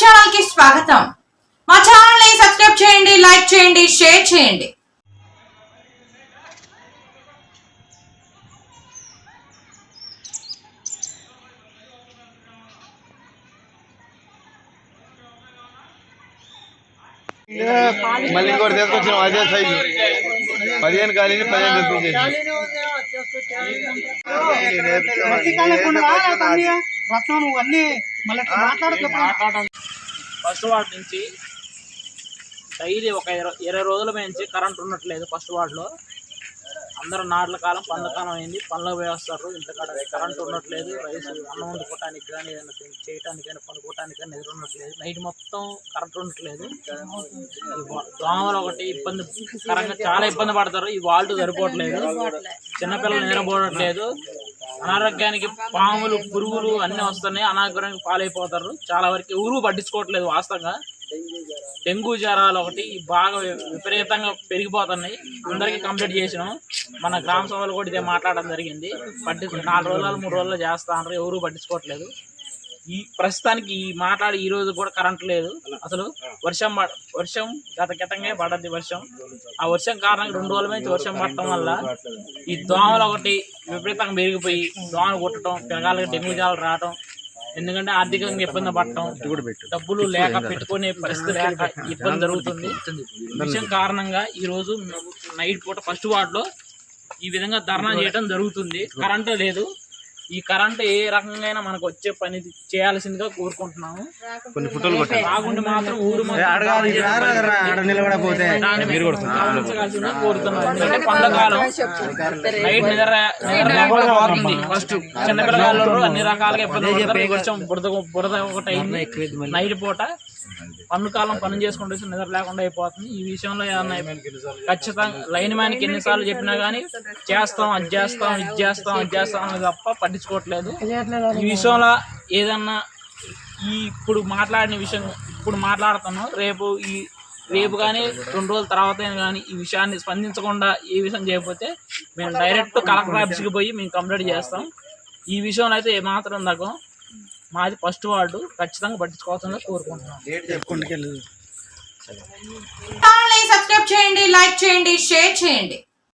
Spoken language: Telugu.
ఛానల్కి స్వాగతం. మా ఛానల్ని సబ్స్క్రైబ్ చేయండి లైక్ చేయండి షేర్ చేయండి. మళ్ళీ ఇంకోటి తీసుకొచ్చిన అదే సైజు పదిహేను ఖాళీని పదిహేను తమ్మి రత్నం నువ్వు అన్ని మళ్ళీ మాట్లాడదు ఫస్ట్ వార్డ్ నుంచి డైలీ ఒక ఇరవై ఇరవై రోజుల నుంచి కరెంట్ ఉండట్లేదు ఫస్ట్ వార్డులో అందరూ నాట్ల కాలం పండ్ల కాలం అయింది. పనులకు వేస్తారు. ఇంతకాడ కరెంట్ ఉండట్లేదు. రైస్ అన్నం వండుకోవటానికి కానీ ఏదైనా చేయటానికి కానీ పనుకోవటానికి కానీ నిద్ర ఉండట్లేదు. నైట్ మొత్తం కరెంట్ ఉండట్లేదు. దోమలు ఒకటి ఇబ్బంది కరంగా చాలా ఇబ్బంది పడతారు. ఈ వాల్ట్ సరిపోవట్లేదు. చిన్నపిల్లలు నిద్రపోవట్లేదు అనారోగ్యానికి పాములు పురుగులు అన్నీ వస్తున్నాయి. అనారోగ్యానికి పాలైపోతారు. చాలా వరకు ఎవరు పట్టించుకోవట్లేదు వాస్తవంగా. డెంగ్యూ జ్వరాలు ఒకటి బాగా విపరీతంగా పెరిగిపోతున్నాయి. అందరికీ కంప్లీట్ చేసినాం. మన గ్రామ సభలు కూడా ఇదే మాట్లాడడం జరిగింది. పట్టించు నాలుగు రోజులు మూడు రోజులు చేస్తా అన్నారు. ఎవరు పట్టించుకోవట్లేదు. ఈ ప్రస్తుతానికి ఈ మాట్లాడి ఈ రోజు కూడా కరెంట్ లేదు. అసలు వర్షం పడ- వర్షం గత గతంగా పడద్ది వర్షం. ఆ వర్షం కారణంగా రెండు రోజుల నుంచి వర్షం పడటం వల్ల ఈ దోమలు ఒకటి విపరీతంగా పెరిగిపోయి దోమలు కొట్టడం పిల్లగాళ్ళకి డెంగ్యూ జ్వరాలు రావడం ఎందుకంటే ఆర్థికంగా ఇబ్బంది పడటం డబ్బులు లేక పెట్టుకునే పరిస్థితి లేక ఇబ్బంది జరుగుతుంది. విషయం కారణంగా ఈ రోజు నైట్ పూట ఫస్ట్ వార్డ్లో ఈ విధంగా ధర్నా చేయడం జరుగుతుంది. కరెంటు లేదు. ఈ కరెంటు ఏ రకంగా మనకు వచ్చే పని చేయాల్సిందిగా కోరుకుంటున్నాము. కొన్ని ఫోటోలు కాకుండా మాత్రం ఊరు కోరుతున్నాం ఎందుకంటే పండకాలం నైట్ నిద్ర ఫస్ట్ చిన్నపిల్లగాళ్ళు అన్ని రకాలుగా ఇబ్బంది బురద బురద ఒకటి అయింది. నైట్ పూట పన్ను కాలం పని చేసుకుంటూ నిద్ర లేకుండా అయిపోతుంది. ఈ విషయంలో ఏమన్నా ఖచ్చితంగా లైన్ మ్యాన్కి ఎన్నిసార్లు చెప్పినా కానీ చేస్తాం అది చేస్తాం ఇది చేస్తాం అది చేస్తాం అని తప్ప పట్టించుకోవట్లేదు. ఈ విషయంలో ఏదన్నా ఈ ఇప్పుడు మాట్లాడిన విషయం ఇప్పుడు మాట్లాడుతున్నాం. రేపు ఈ రేపు కానీ రెండు రోజుల తర్వాత కానీ ఈ విషయాన్ని స్పందించకుండా ఈ విషయం చేయకపోతే మేము డైరెక్ట్ కలెక్టర్ ఆఫీస్కి పోయి మేము కంప్లైంట్ చేస్తాం. ఈ విషయంలో అయితే ఏమాత్రం తగ్గం మాది ఫస్ట్ వార్డు. ఖచ్చితంగా పట్టించుకోవాల్సిందిగా కోరుకుంటున్నాం. ఛానల్ని సబ్స్క్రైబ్ చేయండి లైక్ చేయండి షేర్ చేయండి.